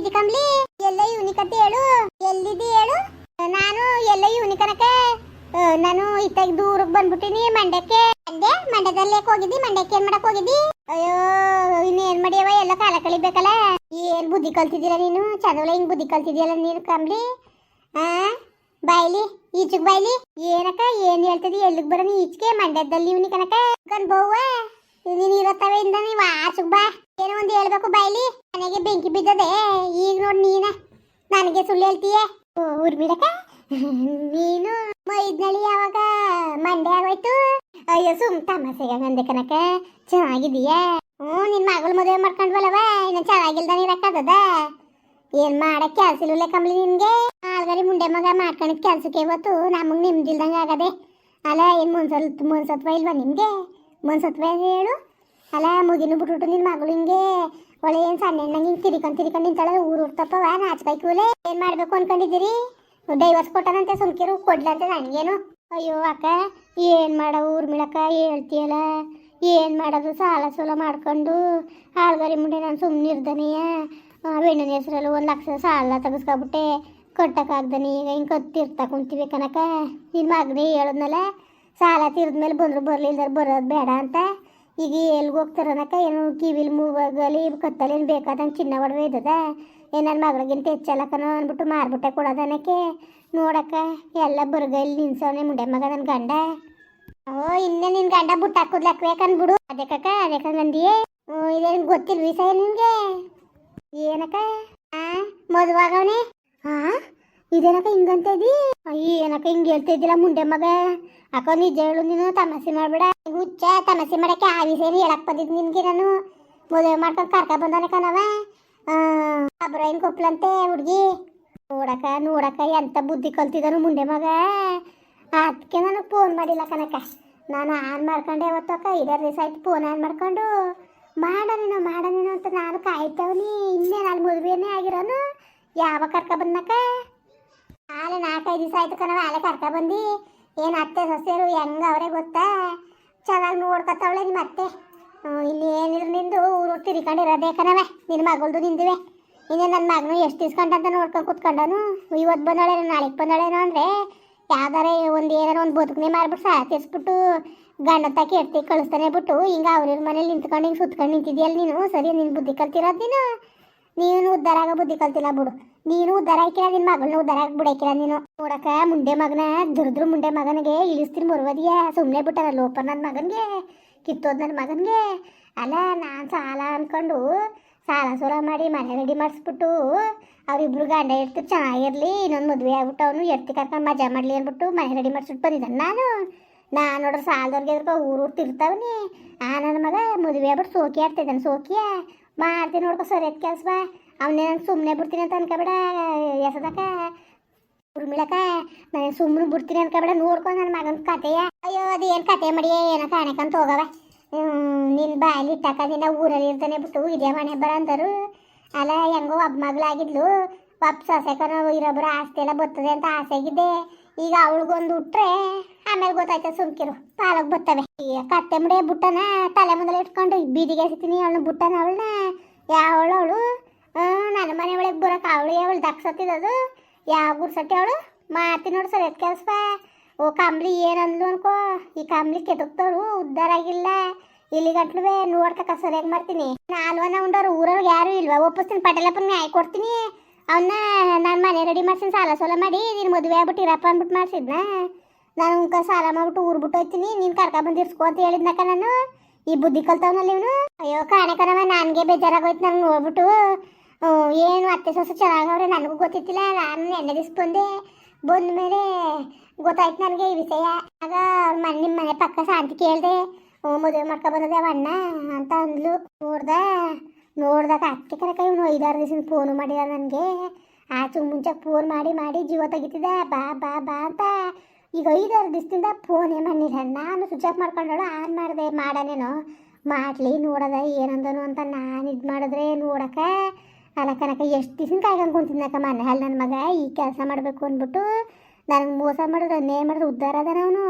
ಎಲ್ಲಿದ್ದಿ ಕಂಬ್ಲಿ ಎಲ್ಲ ಕತೆ ಹೇಳು. ಎಲ್ಲಿದ್ದಿ ಹೇಳು? ನಾನು ಎಲ್ಲ ಯುನಿಕನಕ ನಾನು ಇತ್ತಾಗ ದೂರಕ್ಕೆ ಬಂದ್ಬಿಟ್ಟಿನಿ ಮಂಡ್ಯಕ್ಕೆ. ಅಂದೆ, ಮಂಡ್ಯದಲ್ಲಿ ಯಾಕೆ ಹೋಗಿದ್ದಿ? ಮಂಡ್ಯಕ್ಕೆ ಏನ್ ಮಾಡಕ್ ಹೋಗಿದ್ದಿ? ಅಯ್ಯೋ ಇನ್ನೇನ್ ಮಾಡಿಯವ? ಎಲ್ಲ ಕಾಲ ಕಳಿಬೇಕಲ್ಲ. ಏನ್ ಬುದ್ಧಿ ಕಲ್ತಿದ್ದೀರ ನೀನು? ಚದವಳ ಹಿಂಗ್ ಬುದ್ಧಿ ಕಲ್ತಿದ್ಯಲ್ಲ ನೀನು ಕಂಬ್ಲಿ ಆ? ಬಾಯ್ಲಿ, ಈಚಕ್ ಬಾಯ್ಲಿ. ಏನಕ್ಕ, ಏನ್ ಹೇಳ್ತದಿ ಎಲ್ಲಿಗ್ ಬರೋನಿ ಈಚೆಗೆ ಮಂಡ್ಯದಲ್ಲಿ ಇವನಿ ಕನಕ ಬೋವ್ವ ನೀನ್ ಇರತ್ತವೆ ಇಂದ ನೀವ್ ಆಚಕ್ ಬಾ. ಏನೋ ಒಂದ್ ಹೇಳ್ಬೇಕು ಬಾಯ್ಲಿ ನನಗೆ ಬೆಂಕಿ ಬಿದ್ದದೆ. ಈಗ ನೋಡ್ ನೀನ. ನನಗೆ ಸುಳ್ಳು ಹೇಳ್ತೀಯ? ಉರ್ಬಿಡಕ ನೀನು ಮೈದ್ನಳ್ಳಿ ಯಾವಾಗ? ಮಂಡೆ ಆಗೋಯ್ತು? ಅಯ್ಯೋ, ಸುಮ್ ತಮಾಸೆಗೆ ಅಂದೆ ಕನಕ ಚೆನ್ನಾಗಿದೀಯಾ ಹ್ಞೂ, ನಿನ್ ಮಗಳು ಮದುವೆ ಮಾಡ್ಕೊಂಡ್ವಲ್ಲವ? ಇನ್ನ ಚೆನ್ನಾಗಿಲ್ದಾನೆ ಇರಕ್ಕದ ಏನ್ ಮಾಡಕ್ ಕೆಲ್ಸ ಇಲ್ಲ ಕಂಬ್ಲಿ ನಿನ್ಗೆ? ಆಲ್ಗರಿ ಮುಂಡೆ ಮಗ ಮಾಡ್ಕೊಂಡಿದ್ ಕೆಲ್ಸಕ್ಕೆ ಇವತ್ತು ನಮಗ್ ನಿಮ್ದಿಲ್ದಂಗ ಆಗದೆ. ಅಲ್ಲ, ಏನ್ ಮುನ್ಸಲ್ ಮುನ್ಸತ್ವ ಇಲ್ವಾ ನಿಮ್ಗೆ? ಮುನ್ಸತ್ವ ಹೇಳು. ಅಲ್ಲ, ಮುಗಿನು ಬಿಟ್ಬಿಟ್ಟು ನಿನ್ ಮಗಳು ಹಿಂಗೆ ಒಳ್ಳೆ ಏನ್ ಸಣ್ಣ ಹೆಣ್ಣಂಗೆ ಹಿಂಗೆ ತಿರ್ಕೊಂಡು ತಿರ್ಕೊಂಡು ನಿಂತಾಳೆ, ಊರು ಹುಡ್ತಪ್ಪವ ನಾಚ್ಕೈ ಕೂಲೆ. ಏನ್ ಮಾಡ್ಬೇಕು ಅನ್ಕೊಂಡಿದ್ದೀರಿ? ಡೈವರ್ಸ್ ಕೊಟ್ಟನಂತೆ ಸುಮ್ಕಿರು, ಕೊಡ್ಲಂತೆ ನನಗೇನು. ಅಯ್ಯೋ ಅಕ್ಕ, ಏನ್ ಊರು ಊರ್ಮಿಳಕ್ಕ ಹೇಳ್ತೀಯಲ್ಲ. ಏನ್ ಮಾಡೋದು? ಸಾಲ ಸೂಲ ಮಾಡ್ಕೊಂಡು ಆಳ್ಗರಿ ಮುಂಡೆ ನಾನು ಸುಮ್ಮನೆ ಇರ್ದನೆಯ ಬೆಣ್ಣಿನ ಹೆಸರಲ್ಲಿ ಒಂದು ಲಕ್ಷ ಸಾಲ ತೆಗೆಸ್ಕೊಬಿಟ್ಟೆ. ಕಟ್ಟಕ್ಕಾಗ್ದನಿ, ಈಗ ಹಿಂಗೆ ಕತ್ತಿರ್ತಾ ಕುಂತೀವಿ ಕನಕ ನಿನ್ನ ಮಗನೇ ಹೇಳದ್ನಲ್ಲ ಸಾಲ ತೀರ್ದ್ಮೇಲೆ ಬಂದರು ಬರಲಿಲ್ಲ ಬರೋದು ಬೇಡ ಅಂತ. ಈಗ ಎಲ್ಗೆ ಹೋಗ್ತಾರನಕ ಏನು ಕಿವಿಲಿ ಮೂವಾಗಲಿ ಕತ್ತಲಿ ಏನು ಬೇಕಾದಂಗೆ ಚಿನ್ನ ಒಡವೆ ಇದ್ದದ. ಏನು ನನ್ನ ಮಗಳಿಗಿಂತ ಹೆಚ್ಚಲ್ಲಕನೋ ಅಂದ್ಬಿಟ್ಟು ಮಾರ್ಬಿಟ್ಟೆ ಕೊಡೋದನಕ್ಕೆ ನೋಡಕ್ಕ, ಎಲ್ಲ ಬರ್ಗಲ್ಲಿ ನಿನ್ಸವನೆ ಮುಂಡೆ ಮಗ ನನ್ನ ಗಂಡ. ಓ ಇನ್ನೇ ನಿನ್ ಗಂಡ ಬುಟ್ಟ ಹಾಕುದ್ಲಕ್ವೇ ಕಂದ್ಬಿಡು ಅದೇ ಅದಕ್ಕ ಅದೇ ಕಂಗಂದಿಯೇ ಇದೇನು ಗೊತ್ತಿಲ್ಲ ವಿಷಯ ನಿನಗೆ? ಏನಕ್ಕ? ಆ, ಮದುವಾಗವನೇ? ಹಾ ಇದೇನಕ್ಕ ಹಿಂಗಂತ ಇದಿ? ಏನಕ್ಕ ಹಿಂಗ್ ಹೇಳ್ತಾ ಇದ್ದಿಲ್ಲ ಮುಂಡೆ ಮಗ? ಅಕ್ಕ, ನಿಜ ಹೇಳು, ನೀನು ತಮಸೆ ಮಾಡ್ಬೇಡ. ಹುಚ್ಚ ತಮಸೆ ಮಾಡಕ್ಕೆ ಆ ವಿಷಯ ಹೇಳಕ್ ಬಂದಿದ್ ನಿನ್ಗೆ ನಾನು. ಮದುವೆ ಮಾಡ್ಕೊಂಡು ಕರ್ಕ ಬಂದನಕನವ ಅಬ್ರ ಅಬ್ರಾಹಿಂ ಕೊಪ್ಲಂತೆ ಹುಡ್ಗಿ. ನೋಡಕ ನೋಡಕ ಎಂತ ಬುದ್ಧಿ ಕಲ್ತಿದನು ಮುಂಡೆ ಮಗ. ಅದಕ್ಕೆ ನಾನು ಫೋನ್ ಮಾಡಿಲ್ಲ ಕನಕ ನಾನು ಆನ್ ಮಾಡ್ಕೊಂಡೆ ಅವತ್ತಕ್ಕ ಇದರ ದಿವಸ ಆಯ್ತು ಫೋನ್ ಆನ್ ಮಾಡ್ಕೊಂಡು. ಮಾಡನೇನೋ ಮಾಡನೇನೋ ಅಂತ ನಾನು ಕಾಯ್ತವನಿ. ಇನ್ನೇ ನಾನು ಮದುವೆನೇ ಆಗಿರೋನು? ಯಾವಾಗ ಕರ್ಕ ಬಂದಕ್ಕ ಆಲೆ ನಾಲ್ಕೈದು ದಿವಸ ಆಯ್ತು ಕಣವ ಆಲೆ ಕರ್ಕ ಬಂದು. ಏನು ಅತ್ತೆ, ಸೊಸೆರು, ಹೆಂಗ ಅವರೇ ಗೊತ್ತಾ? ಚೆನ್ನಾಗಿ ನೋಡ್ಕೊತಾವಳೆ ನಿಮ್ಮ ಅತ್ತೆ. ಇಲ್ಲಿ ಏನಿದ್ರು ನಿಂದು ಊರು ತಿರ್ಕೊಂಡಿರೋದೇ ಕಣವ ನಿನ್ನ ಮಗಳದು ನಿಂದುವೆ. ಇನ್ನೇ ನನ್ನ ಮಗನು ಎಷ್ಟು ಇಸ್ಕೊಂಡಂತ ನೋಡ್ಕೊಂಡು ಕೂತ್ಕೊಂಡನು. ಇವತ್ತು ಬಂದಳೇನೋ ನಾಳೆಗೆ ಬಂದಾಳೇನು ಅಂದರೆ ಯಾವ್ದಾರ ಒಂದು ಏನಾರು ಒಂದು ಬದುಕನೆ ಮಾರ್ಬಿಟ್ಟು ಸಹ ತೀರ್ಸ್ಬಿಟ್ಟು ಗಂಡ ತಾಕಿ ಎಡ್ತಿ ಕಳಿಸ್ತಾನೆ ಬಿಟ್ಟು, ಹಿಂಗ ಅವ್ರ ಮನೇಲಿ ನಿಂತ್ಕೊಂಡು ಹಿಂಗೆ ಸುತ್ಕೊಂಡು ನಿಂತಿದ್ಯಲ್ಲ ನೀನು? ಸರಿ, ನೀನು ಬುದ್ಧಿ ಕಲ್ತಿರೋದು ನೀನು? ನೀನು ಉದ್ಧಾರ ಆಗೋ ಬುದ್ಧಿ ಕಲ್ತಿಲ್ಲ ಬಿಡು. ನೀನು ದರ ಹಾಕಿಲ್ಲ, ನಿನ್ ಮಗಳನ್ನ ಉದ್ದಾರ ಹಾಕಿ ಬಿಡಾಕಿಲ್ಲ ನೀನು. ನೋಡಕ ಮುಂಡೆ ಮಗನ, ದುರ್ದ್ರು ಮುಂಡೆ ಮಗನಿಗೆ ಇಳಿಸ್ತೀನಿ ಮುರುವದಿಯ ಸುಮ್ಮನೆ ಬಿಟ್ಟಾರ ಲೋಪ ನನ್ನ ಮಗನಿಗೆ, ಕಿತ್ತೋದ್ ನನ್ನ ಮಗನಿಗೆ. ಅಲ್ಲ, ನಾನು ಸಾಲ ಅನ್ಕೊಂಡು ಸಾಲ ಸೂಲ ಮಾಡಿ ಮನೆ ರೆಡಿ ಮಾಡಿಸ್ಬಿಟ್ಟು ಅವರಿಬ್ರು ಗಂಡ ಇರ್ತಿರು ಚೆನ್ನಾಗಿರ್ಲಿ, ಇನ್ನೊಂದು ಮದುವೆ ಆಗ್ಬಿಟ್ಟು ಅವನು ಎಡ್ತಿ ಕರ್ಕೊಂಡು ಮಜಾ ಮಾಡಲಿ ಅಂದ್ಬಿಟ್ಟು ಮನೆ ರೆಡಿ ಮಾಡಿಸ್ಬಿಟ್ಟು ಬಂದಿದ್ದಾನೆ. ನಾನು ನಾನು ನೋಡ್ರಿ ಸಾಲದವ್ರಿಗೆ ಎದ್ರಕ ಊರು ಊರು ತಿರ್ತಾವನಿ ಆ ನನ್ನ ಮಗ ಮದುವೆ ಆಗ್ಬಿಟ್ಟು ಸೋಕಿ ಆಡ್ತಿದ್ದಾನೆ, ಸೋಕಿಯ? ಮಾಡ್ತೀನಿ ನೋಡ್ಕೊ ಸರಿಯಾದ ಕೆಲಸ ಬಾ. ಅವನೇ ಸುಮ್ಮನೆ ಬಿಡ್ತೀನಿ ಅಂತ ಅನ್ಕೋಬೇಡ ಎಸದಕ ಉರ್ಮಿಳಕ ನಾನು ಸುಮ್ಮನೆ ಬಿಡ್ತೀನಿ ಅನ್ಕೋಬೇಡ ನೋಡ್ಕೊಂಡು ನನ್ನ ಮಗನ ಕತೆಯ. ಅಯ್ಯೋ ಅದು ಅದೇನು ಕತೆ ಮಾಡಿ ಏನೋ ಕಾಣಕಂತ ಹೋಗವ. ನಿನ್ನ ಬಾಯಲ್ಲಿ ಇಟ್ಟಾಕ ನಿನ್ನ ಊರಲ್ಲಿ ಇರ್ತಾನೆ ಬಿಟ್ಟು ಇದೇ ಮನೆ ಬರ ಅಂದರು ಅಲ್ಲ, ಹೆಂಗೋ ಒಬ್ಬ ಮಗಳಾಗಿದ್ಲು. ಒಬ್ಬ ಸೊಸೆಕನ ಇರೊಬ್ಬರ ಆಸ್ತಿ ಎಲ್ಲ ಬರ್ತದೆ ಅಂತ ಆಸೆಗಿದ್ದೆ. ಈಗ ಅವಳಿಗೊಂದು ಉಟ್ರೆ ಆಮೇಲೆ ಗೊತ್ತಾಯ್ತು ಸುಮ್ಕಿರು. ಪಾಲಕ್ ಬರ್ತವೆ ಈಗ ಕತ್ತೆ ಮುಡಿಯ ಬುಟ್ಟನ ತಲೆ ಮುಂದೆ ಇಟ್ಕೊಂಡು ಬೀದಿಗೆ ಎಸಿತೀನಿ, ಅವಳನ್ನ ಬುಟ್ಟನ, ಅವಳನ್ನ. ಯಾವಳು ಅವಳು? ನನ್ನ ಮನೆ ಒಳಗೆ ಬರೋಕೆ ಅವಳು ಅವಳು ದಕ್ಸತ್ತಿದದು ಯಾವ ಗುರ್ಸಟ್ಟಿ ಅವಳು? ಮಾಡ್ತೀನಿ ನೋಡು ಸರ್ ಎತ್ ಕೆಲಸ. ಓ ಕಂಬ್ಲಿ ಏನಂದ್ಲು ಅನ್ಕೋ. ಈ ಕಂಬ್ಲಿ ಕೆದಕ್ತವ್ರು ಉದ್ಧಾರ ಆಗಿಲ್ಲ. ಇಲ್ಲಿ ಗಂಟ್ಲುವೆ ನೋಡ್ತಕ್ಕ ಸರಿಯಾಗಿ ಮಾಡ್ತೀನಿ. ನಾಲ್ವನ ಉಂಡವ್ರು ಊರವ್ರಿಗೆ ಯಾರು ಇಲ್ವಾ? ಒಪ್ಪಿಸ್ತೀನಿ ಪಟೇಲಪ್ಪನ ನ್ಯಾಯ ಕೊಡ್ತೀನಿ. ಅವನ್ನ ನಾನು ಮನೆ ರೆಡಿ ಮಾಡ್ತೀನಿ ಸಾಲ ಸೋಲ ಮಾಡಿ, ನೀನು ಮದುವೆ ಆಗ್ಬಿಟ್ಟು ಇರಪ್ಪ ಅಂದ್ಬಿಟ್ಟು ಮಾಡ್ಸಿದ್ನ? ನಾನು ಉಂಕ ಸಾಲ ಮಾಡ್ಬಿಟ್ಟು ಊರ್ ಬಿಟ್ಟು ಹೋಗ್ತೀನಿ ನೀನು ಕರ್ಕ ಬಂದು ಇರ್ಸ್ಕೊ ಅಂತ ಹೇಳಿದ್ನಕ್ಕ ನಾನು. ಈ ಬುದ್ಧಿ ಕಲ್ತವನಲ್ಲಿ ಇವನು. ಅಯ್ಯೋ, ಕಾಣೆ ನನಗೆ ಬೇಜಾರಾಗೋಯ್ತು ನಂಗೆ ನೋಡ್ಬಿಟ್ಟು. ಏನು ಅತ್ತೆ ಸೊಸೆ ಚೆನ್ನಾಗವ್ರೆ ನನಗೂ ಗೊತ್ತಿತ್ತಿಲ್ಲ. ನಾನು ಎಣ್ಣೆ ದಿವ್ಸ ಬಂದೆ. ಬಂದ ಮೇಲೆ ಗೊತ್ತಾಯ್ತು ನನಗೆ ಈ ವಿಷಯ. ಆಗ ಅವ್ರ ಮನೆ ನಿಮ್ಮ ಮನೆ ಪಕ್ಕ ಶಾಂತಿ ಕೇಳಿದೆ. ಮದುವೆ ಮಾಡ್ಕೊ ಬಂದದೆ ಅಣ್ಣ ಅಂತ ಅಂದ್ಲು. ನೋಡ್ದ ನೋಡ್ದಾಗ ಅತ್ತೆ ಕರಕ ಇವನು ಐದಾರು ದಿವಸ ಫೋನು ಮಾಡಿದ ನನಗೆ. ಆಚೆ ಮುಂಚೆ ಫೋನ್ ಮಾಡಿ ಮಾಡಿ ಜೀವ ತೆಗಿತಿದ್ದ. ಬಾ ಬಾ ಬಾ ಅಂತ. ಈಗ ಐದಾರು ದಿವಸದಿಂದ ಫೋನೇ ಮಾಡಿಲ್ಲ ನಾನು ಸ್ವಿಚ್ ಆಫ್ ಮಾಡ್ಕೊಂಡಳು, ಆನ್ ಮಾಡಿದೆ. ಮಾಡನೇನೋ ಮಾಡಲಿ, ನೋಡದ, ಏನಂದನು ಅಂತ ನಾನು ಇದು ಮಾಡಿದ್ರೆ ನೋಡಕ ಅಲ್ಲ ಕನಕ ಎಷ್ಟು ದಿವಸ ಕಾಯ್ಕೊಂಡು ಕುಂತಿದ್ನಕ ಮನೆ ನನ್ನ ಮಗ ಈ ಕೆಲಸ ಮಾಡಬೇಕು ಅಂದ್ಬಿಟ್ಟು ನನಗೆ ಮೋಸ ಮಾಡಿದ್ರೆ ನೇ ಮಾಡಿದ್ರೆ ಉದ್ಧಾರ ಅದ ಅವನು.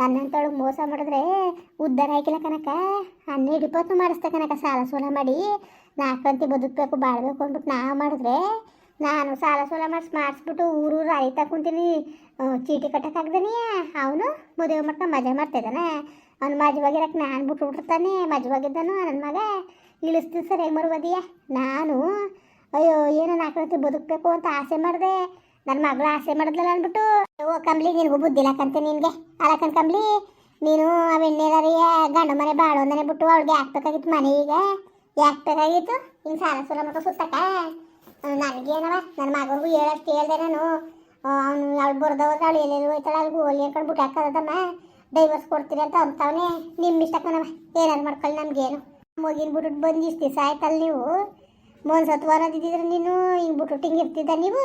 ನನ್ನಂತೊಳಗೆ ಮೋಸ ಮಾಡಿದ್ರೆ ಉದ್ಧಾರ ಆಯ್ಕಿಲ್ಲ ಕನಕ ಹನ್ನೆರಡು ಇಪ್ಪತ್ತು ಮಾಡಿಸ್ತ ಕನಕ ಸಾಲ ಸೋಲ ಮಾಡಿ. ನಾಲ್ಕಂತಿ ಬದುಕಬೇಕು, ಬಾಳ್ಬೇಕು ಅಂದ್ಬಿಟ್ಟು ನಾವು ಮಾಡಿದ್ರೆ ನಾನು ಸಾಲ ಸೋಲ ಮಾಡಿಸಿ, ಮಾಡಿಸ್ಬಿಟ್ಟು ಊರೂರು ಅರಿತಾ ಕುಂತೀನಿ. ಚೀಟಿ ಕಟ್ಟಕ್ಕಾಗ್ದನಿ ಅವನು ಮದುವೆ ಮಾಡ್ಕೊಂಡು ಮಜಾ ಮಾಡ್ತಿದ್ದಾನೆ ಅವ್ನು ಮಜವಾಗಿರಕ್ಕೆ ನಾನು ಬಿಟ್ಟು ಬಿಟ್ಟಿರ್ತಾನೆ ಮಜವಾಗಿದ್ದನು ನನ್ನ ಮಗ. ಇಳಿಸ್ತೀನಿ ಸರ್ ಹೆಂಗೆ ಮರುವದಿಯ? ನಾನು ಅಯ್ಯೋ, ಏನೋ ನಾಲ್ಕಂತಿ ಬದುಕಬೇಕು ಅಂತ ಆಸೆ ಮಾಡಿದೆ. ನನ್ನ ಮಗಳು ಆಸೆ ಮಾಡಿದ್ಲಲ್ಲ ಅಂದ್ಬಿಟ್ಟು ಓ ಕಂಬ್ಲಿ ನಿನಗೂ ಕಂತೆ ನಿನಗೆ. ಅಲಕನ್ ಕಂಬ್ಲಿ ನೀನು ಅವೆಣ್ಣೆಲ್ಲರಿಯ ಗಂಡು ಮನೆ ಬಾಳು ಅಂದನೆ ಬಿಟ್ಟು ಅವಳಿಗೆ ಹಾಕ್ಬೇಕಾಗಿತ್ತು ಮನೆ ಈಗ ಯಾಕೆ ಬೇಕಾಗಿತ್ತು ಹಿಂಗೆ ಸಾಲ ಸೂಲ ಮಕ್ಕ ಸುತ್ತಕ ನನಗೇನವ? ನನ್ನ ಮಗನಿಗೂ ಹೇಳಷ್ಟು ಹೇಳ್ದೆ ನಾನು. ಅವನು ಅವಳು ಬರ್ದ ಹೋದ್ರೆ ಅವಳು ಎಲ್ಲೆಲ್ಲಿ ಹೋಯ್ತಾಳೆ ಅಲ್ಲಿ ಹೋಲಿ ಹಾಕೊಂಡು ಬಿಟ್ಟು ಹಾಕೋದಮ್ಮ ಡೈವರ್ಸ್ ಕೊಡ್ತೀರಿ ಅಂತ ಅಂತಾವನೆ. ನಿಮ್ಮ ಇಷ್ಟಕ್ಕನವ ಏನಾದ್ರು ಮಾಡ್ಕೊಳ್ಳಿ ನಮಗೇನು. ಮಗಿನ ಬಿಟ್ಟು ಬಂದು ಇಷ್ಟು ದಿವಸ ಆಯ್ತಲ್ಲ ನೀವು. ಮೊನ್ಸತ್ ವಾರದಿದ್ದಿದ್ರೆ ನೀನು ಹಿಂಗೆ ಬಿಟ್ಟು ಹಿಂಗೆ ಇರ್ತಿದ್ದ ನೀವು?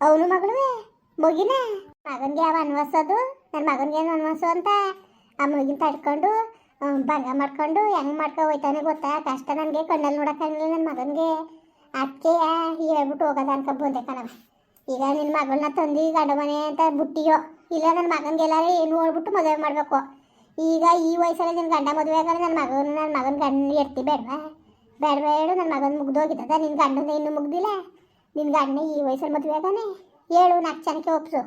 ಅವನು ಮಗಳುವೆ ಮಗಿನ? ಮಗನಿಗೆ ಯಾವ ಅದು ನನ್ನ ಮಗನಿಗೆ ಏನು ಅನ್ವಸು ಅಂತ? ಆ ಮಗಿನ ತಡ್ಕೊಂಡು ಬಂಗ ಮಾಡ್ಕೊಂಡು ಹೆಂಗೆ ಮಾಡ್ಕೊ ಹೋಯ್ತಾನೆ ಗೊತ್ತಾ? ಕಷ್ಟ ನನಗೆ, ಕಣ್ಣಲ್ಲಿ ನೋಡೋಕ್ಕಾಗಲಿಲ್ಲ ನನ್ನ ಮಗನಿಗೆ. ಅದಕ್ಕೆ ಹೇಳ್ಬಿಟ್ಟು ಹೋಗೋದ ಅನ್ಕ ಬಂದೆ ಕಣವ ಈಗ ನಿನ್ನ ಮಗಳನ್ನ ತಂದು ಗಂಡ ಮನೆ ಅಂತ ಬುಟ್ಟಿಯೋ? ಇಲ್ಲ ನನ್ನ ಮಗನಿಗೆಲ್ಲಾರು ಏನು ನೋಡ್ಬಿಟ್ಟು ಮದುವೆ ಮಾಡಬೇಕು? ಈಗ ಈ ವಯಸ್ಸಲ್ಲಿ ನಿನ್ನ ಗಂಡ ಮದುವೆ ಆಗಲ್ಲ ನನ್ನ ಮಗನ ನನ್ನ ಮಗನ ಗಂಡ ಎಡ್ತಿ ಬೇಡವಾ? ಬೇಡವಾ ಹೇಳು ನನ್ನ ಮಗನ ಮುಗ್ದೋಗಿದ್ದದ ನಿನ್ನ ಗಂಡನ ಇನ್ನೂ ಮುಗ್ದಿಲ್ಲ. ನಿನ್ನ ಗಂಡನ ಈ ವಯಸ್ಸಲ್ಲಿ ಮದುವೆ ಅದಾನೆ ಹೇಳು ನಾಲ್ಕು ಜನಕ್ಕೆ ಒಪ್ಸು.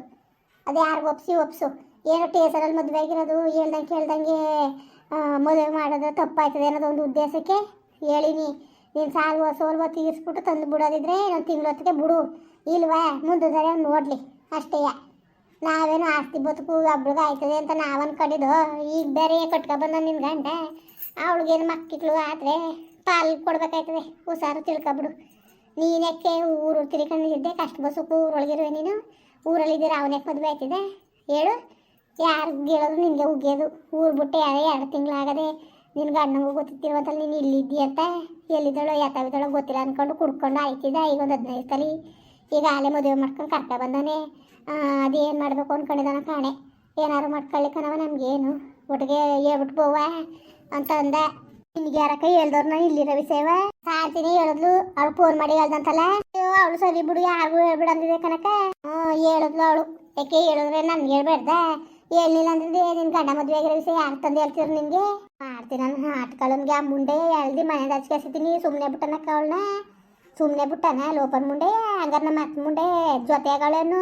ಅದು ಯಾರಿಗೂ ಒಪ್ಸಿ, ಒಪ್ಸು. ಏನೋ ಟೇಸರಲ್ಲಿ ಮದುವೆ ಆಗಿರೋದು, ಹೇಳ್ದಂಗೆ ಕೇಳ್ದಂಗೆ ಮದುವೆ ಮಾಡೋದು ತಪ್ಪಾಯ್ತದೆ ಅನ್ನೋದು ಒಂದು ಉದ್ದೇಶಕ್ಕೆ ಹೇಳಿನಿ. ನೀನು ಸಾಲ್ವ ಸೋಲ್ವ ತೀರಿಸ್ಬಿಟ್ಟು ತಂದು ಬಿಡೋದಿದ್ರೆ ಇನ್ನೊಂದು ತಿಂಗಳು ಹೊತ್ತಿಗೆ ಬಿಡು. ಇಲ್ವಾ? ಮುಂದಿದ್ದಾರೆ ನೋಡಲಿ. ಅಷ್ಟೇ ನಾವೇನು ಆಸ್ತಿ ಬದುಕು ಒಬ್ಳಿಗೆ ಆಯ್ತದೆ ಅಂತ ನಾವು ಅನ್ಕೊಂಡಿದ್ದು ಈಗ ಬೇರೆ ಕಟ್ಕೊ ಬಂದ ನಿನ್ನ ಗಂಡ. ಅವಳಿಗೇನು ಮಕ್ಕಳು ಆದರೆ ಪಾಲ್ ಕೊಡ್ಬೇಕಾಯ್ತದೆ. ಹುಷಾರು ತಿಳ್ಕೊಬಿಡು ನೀನಕ್ಕೆ ಊರು ತಿಳ್ಕೊಂಡಿದ್ದೆ? ಕಷ್ಟ ಬಸ್ಸಕ್ಕೂ ಊರೊಳಗಿರುವೆ ನೀನು. ಊರಲ್ಲಿದ್ದೀರ ಅವನಕ್ಕೆ ಮದುವೆ ಆಯ್ತಿದೆ? ಹೇಳು. ಯಾರು ಹೇಳೋದು ನಿನಗೆ ಉಗಿಯೋದು ಊರು ಬಿಟ್ಟು ಯಾರೇ ಎರಡು ತಿಂಗಳಾಗದೆ ನಿನ್ನ ಗಂಡಂಗೂ ಗೊತ್ತಿತ್ತಿರುವಂತಲ್ಲಿ ನೀನು ಇಲ್ಲಿದ್ದೀಯ ಅಂತ. ಎಲ್ಲಿದ್ದಳೋ, ಯಾತಾವಿದ್ದಳೋ ಗೊತ್ತಿಲ್ಲ ಅಂದ್ಕೊಂಡು ಕುಡ್ಕೊಂಡು ಆಯ್ತಿದ್ದ ಈಗ ಒಂದು ಹದಿನೈದು ತಲಿ ಈಗ ಆಲೆ ಮದುವೆ ಮಾಡ್ಕೊಂಡು ಕರ್ಕ ಬಂದಾನೆ. ಅದೇನು ಮಾಡಬೇಕು ಅಂದ್ಕೊಂಡಿದ್ದಾನ ಕಾಣೆ. ಏನಾದ್ರು ಮಾಡ್ಕೊಳ್ಳಿಕ್ಕನವ ನಮಗೇನು? ಒಟ್ಟಿಗೆ ಹೇಳ್ಬಿಟ್ಟು ಬೋವ ಅಂತ ಅಂದ. ನಿನ್ಗೆ ಕೈ ಹೇಳ್ದವ್ರನ್ನ ರವಿ ವಿಷಯವ? ಸಾರ್ತೀನಿ ಹೇಳಿದ್ಲು, ಅವಳು ಫೋನ್ ಮಾಡಿ ಹೇಳ್ದಂತಲ್ಲ? ಅಯ್ಯೋ, ಅವಳು ಸರಿ ಬಿಡು, ಯಾರಿಗೂ ಹೇಳ್ಬಿಡ ಅಂದಿದೆ ಕನಕ ಹ್ಞೂ, ಹೇಳಿದ್ಲು ಅವಳು. ಯಾಕೆ ಹೇಳಿದ್ರೆ ನನ್ಗೆ ಹೇಳ್ಬೇಡ್ದ? ಹೇಳಿಲ್ಲ ಅಂದ್ರೆ ನಿನ್ ಗಂಡ ಮದುವೆ ಆಗಿರೋ ವಿಷಯ ಯಾರು ತಂದು ಹೇಳ್ತಿದ್ರು ನಿನ್ಗೆ ಮಾಡ್ತೀನಿ ನಾನು ಆಟ್ಕೊಳ್ಳೋನ್ಗೆ ಆ ಮುಂಡೆ ಎಳ್ದಿ ಮನೆ ಹಚ್ಕಸಿತೀನಿ ಸುಮ್ಮನೆ ಬಿಟ್ಟನಕ್ಕ ಅವಳನ್ನ. ಸುಮ್ಮನೆ ಬಿಟ್ಟನ, ಲೋಪನ್ ಮುಂಡೆ, ಹಂಗಾರ ನಮ್ಮ ಅತ್ತ ಮುಂಡೆ ಜೊತೆಗಳೇನು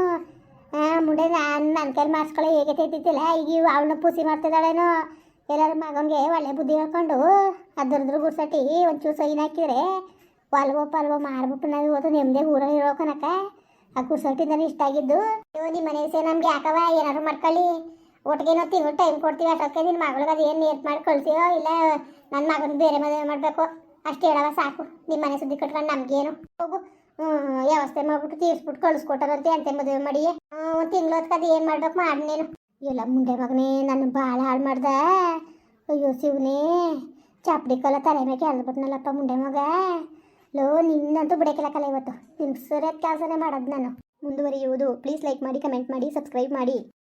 ಆ, ಮುಂಡೆ ನಾನು ನನ್ನ ಕೈಲಿ ಮಾಡಿಸ್ಕೊಳ್ಳೋ ಹೇಗೆ ತೆತ್ತಿತ್ತಿಲ್ಲ ಈಗ ಅವಳನ್ನ ಪುಸಿ ಮಾಡ್ತಿದ್ದಾಳೇನೋ. ಎಲ್ಲರ ಮಗನಿಗೆ ಒಳ್ಳೆ ಬುದ್ಧಿ ಹೇಳ್ಕೊಂಡು ಅದ್ರದ್ರ ಗುಡ್ಸಟ್ಟಿ ಒಂಚೂರು ಸೈನ್ ಹಾಕಿದ್ರೆ ಒಲ್ವೋ ಪಲ್ವೋ ಮಾರ್ಬಿಟ್ಟು ನಾವು ಇವತ್ತು ನಿಮ್ಮದೇ ಊರಲ್ಲಿ ಇರೋ ಕನಕ ಆ ನನಗೆ ಇಷ್ಟ ಆಗಿದ್ದು. ನೀವು ನಿಮ್ಮ ಮನೆ ವಿಷಯ ನಮ್ಗೆ ಯಾಕವ ಏನಾದ್ರು ಮಾಡ್ಕೊಳ್ಳಿ. ಒಟ್ಟಿಗೆ ತಿಂಗಳು ಟೈಮ್ ಕೊಡ್ತೀವಿ. ಅಷ್ಟೊಕ್ಕೆ ನಿನ್ನ ಮಗಳಿಗೆ ಅದು ಏನು ನೇಟ್ ಮಾಡಿ ಕಳ್ತೀಯೋ ಇಲ್ಲ ನನ್ನ ಮಗನ ಬೇರೆ ಮದುವೆ ಮಾಡಬೇಕು? ಅಷ್ಟು ಹೇಳವ ಸಾಕು. ನಿಮ್ಮ ಮನೆ ಸುದ್ದಿ ಕಟ್ಕೊಂಡು ನಮಗೇನು? ಹೋಗು. ವ್ಯವಸ್ಥೆ ಮಾಡ್ಬಿಟ್ಟು ತೀರ್ಸ್ಬಿಟ್ಟು ಕಳಿಸ್ಕೊಟ್ಟಾರಂತೆ ಅಂತೆ ಮದುವೆ ಮಾಡಿ ಒಂದು ತಿಂಗಳು ಅದು ಏನು ಮಾಡ್ಬೇಕು ಮಾಡಿ ನೀನು ಎಲ್ಲ ಮುಂದೆ ಮಗನೇ, ನನ್ನ ಭಾಳ ಹಾಳು ಮಾಡ್ದ. ಅಯ್ಯೋ ಶಿವನೇ ಚಾಪಡಿ ಕಲ ತಲೆ ಮೇಲೆ ಎಳ್ದ್ಬಿಟ್ನಲ್ಲಪ್ಪ ಮುಂಡೆ ಮಗ. ಲೋ, ನಿನ್ನಂತೂ ಬಿಡಕ್ಕಿಲ್ಲ ಕಲ ಇವತ್ತು. ನಿನ್ ಸರಿಯಾದ ಕೆಲಸನೇ ಮಾಡೋದು ನಾನು. ಮುಂದುವರಿಯುವುದು ಪ್ಲೀಸ್ ಲೈಕ್ ಮಾಡಿ ಕಮೆಂಟ್ ಮಾಡಿ ಸಬ್ಸ್ಕ್ರೈಬ್ ಮಾಡಿ.